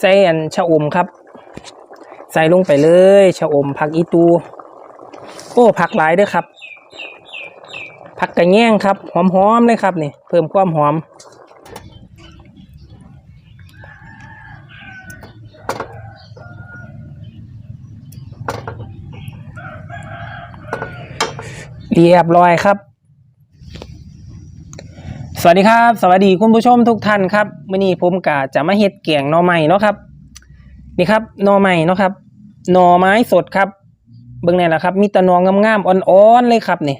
ใส่อันชะอมครับ ใส่ลงไปเลยชะอมผักอีตูโอ้ผักหลายเด้วยครับผักกระแยงครับหอมๆเลยครับนี่เพิ่มความหอม เรียบร้อยครับ สวัสดีครับ สวัสดีคุณผู้ชมทุกท่านครับวันนี้ผมกะจะมาเฮ็ดแกงหน่อไม้เนาะครับนี่ครับหน่อไม้เนาะครับหน่อไม้สดครับ เบิ่งนี่แหละครับ มีตะนองงามๆอ่อนๆเลยครับนี่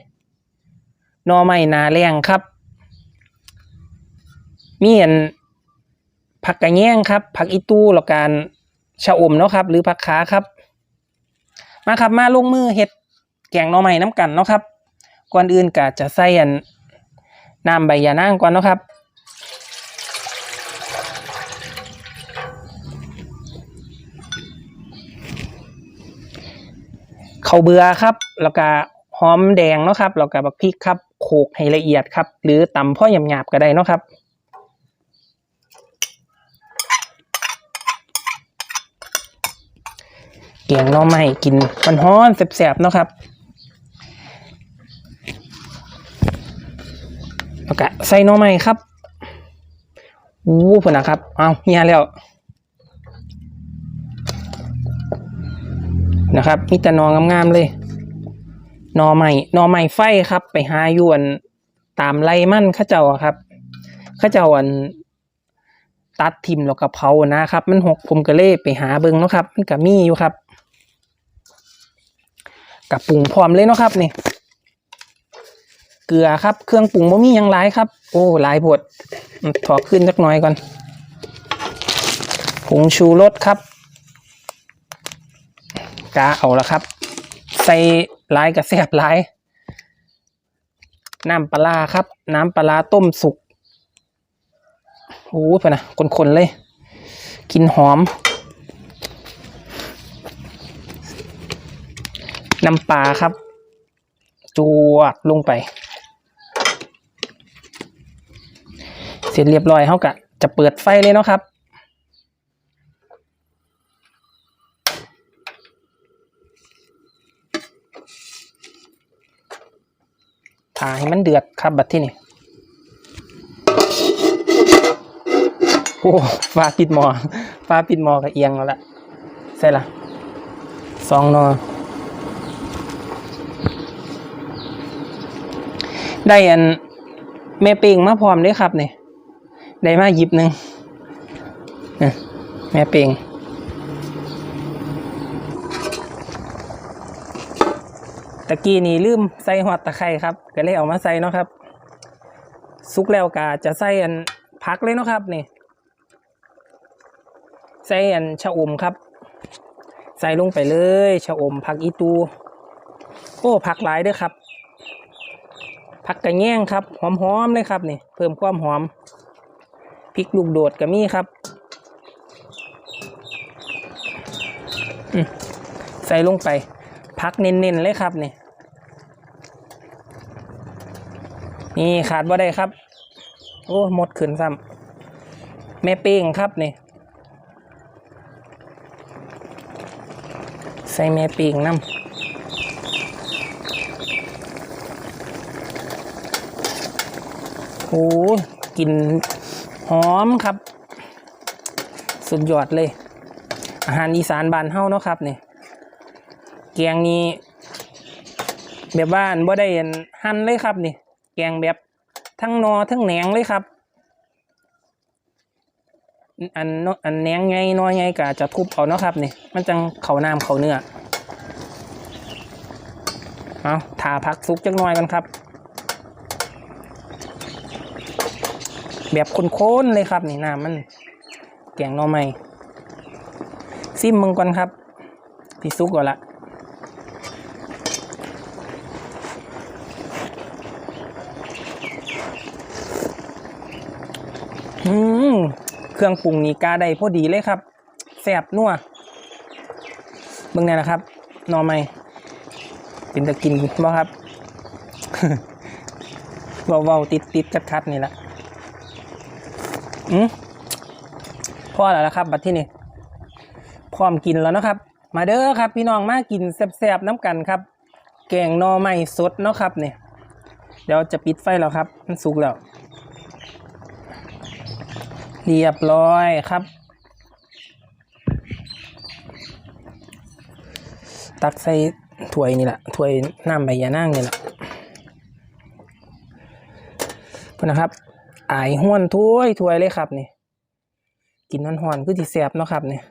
หน่อไม้นาแรงครับ มีอันผักกระแยงครับ ผักอีตู้แล้วการชะอมเนาะครับ หรือผักขาครับ มาครับมาลงมือเฮ็ดแกงหน่อไม้น้ำกันเนาะครับ ก่อนอื่นก็จะใส่อัน น้ำใบยานางก่อนนะครับ เข้าเบือครับ แล้วก็หอมแดงเนาะครับ แล้วก็บักพริกครับ โขลกให้ละเอียดครับ หรือตำพ่อหยาบๆก็ได้เนาะครับเกียงน่อไม้กินมันฮ้อนแสบๆเนาะครับ แล้วก็ใส่หน่อไม้ครับอู้พุ่นนะครับ เอาเฮียแล้วนะครับมีแต่นองามๆเลยนอใหม่นอใหม่ไฟครับ ไปหายวนตามไรมั่นข้าเจ้าครับข้าเจ้าอันตัดทิมแล้วก็เผานะครับ มันหกผมก็เลยไปหาเบิงเนาะครับ มันก็มีอยู่ครับกับปรุงพร้อมเลยเนาะครับนี่ เกลือครับ เครื่องปรุงบ่มีหยังหลายครับ โอ้หลายบดถอขึ้นสักหน่อยก่อนผงชูรสครับกาเอาละครับ ใส่ลายกับแซบลาย น้ำปลาครับ น้ำปลาต้มสุกโอ้ยพะนะคนๆเลย กินหอม น้ำปลาครับ จวดลงไป เส ร็จเรียบร้อยเขากะจะเปิดไฟเลยเนาะครับ ถ่าให้มันเดือดครับบัดที่นี่โอ้ฟ้าปิดหมอฟ้าปิดหมอกับเอียงแล้วละใช่ละสองนอได้อันแม่ปิงมาพร้อมเด้วยครับเนี่ย ได้มาหยิบหนึ่งนี่แม่เปิงตะกี้นี่ลืมใส่หอดตะไคร้ครับ ก็เลยเอามาใส่เนาะครับสุกแล้วก็จะใส่อันพักเลยเนาะครับนี่ ใส่อันชะอมครับ ใส่ลงไปเลยชะอมผักอีตูโอ้ผักหลายเด้วยครับผักกระแยงครับหอมๆเลยครับนี่ เพิ่มความหอม ริกลูกโดดก็มีครับใส่ลงไป พักเน้นๆเลยครับนี่นี่ขาดว่าได้ครับ โอ้หมดขืนซ้ำแม่เป้งครับนี่ใส่แม่เป้งน้ำโอ้กิน หอมครับ สุดยอดเลย อาหารอีสานบ้านเฮาเนาะครับนี่แกงนี้ แบบว่านบ่ได้หั่นเลยครับนี่แกงแบบทั้งนอทั้งแหนงเลยครับ อันนอันแหนงไงนอไงก็จะทุบเอาเนาะครับนี่มันจังเขาน้ำเขาเนื้อเอาถาพักซุกจักหน่อยกันครับ แบบข้นๆเลยครับ นี่น้ำมันแกงหนอใหม่ซิมมึงก่อนครับพี่ซุกก่อนละอืมเครื่องปรุงนี่กาได้พอดีเลยครับแซบนัวเบิ่งแน่นะครับนอไม่เป็นตะกินบ่ครับเบาๆติดติดคัดคัดๆนี่แหละ อืมพอแล้วละครับ บัดที่นี่พร้อมกินแล้วนะครับ มาเด้อครับ พี่น้องมากินแซ่บๆน้ำกันครับ แกงหน่อไม้สดเนาะครับเนี่ยเดี๋ยวจะปิดไฟแล้วครับ มันสุกแล้ว เรียบร้อยครับ ตักใส่ถ้วยนี่แหละถ้วยน้ำใบยานั่งนี่แหละพ่อนนะครับ อายห้วนถ้วยถ้วยเลยครับนี่กินหอนๆคือที่แสบเนาะครับเนี่ย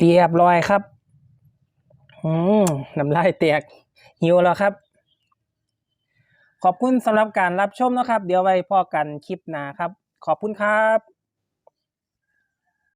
เรียบร้อยครับ อืมน้ำลายแตกหิวแล้วครับ ขอบคุณสำหรับการรับชมนะครับ เดี๋ยวไว้พอกันคลิปหน้าครับ ขอบคุณครับ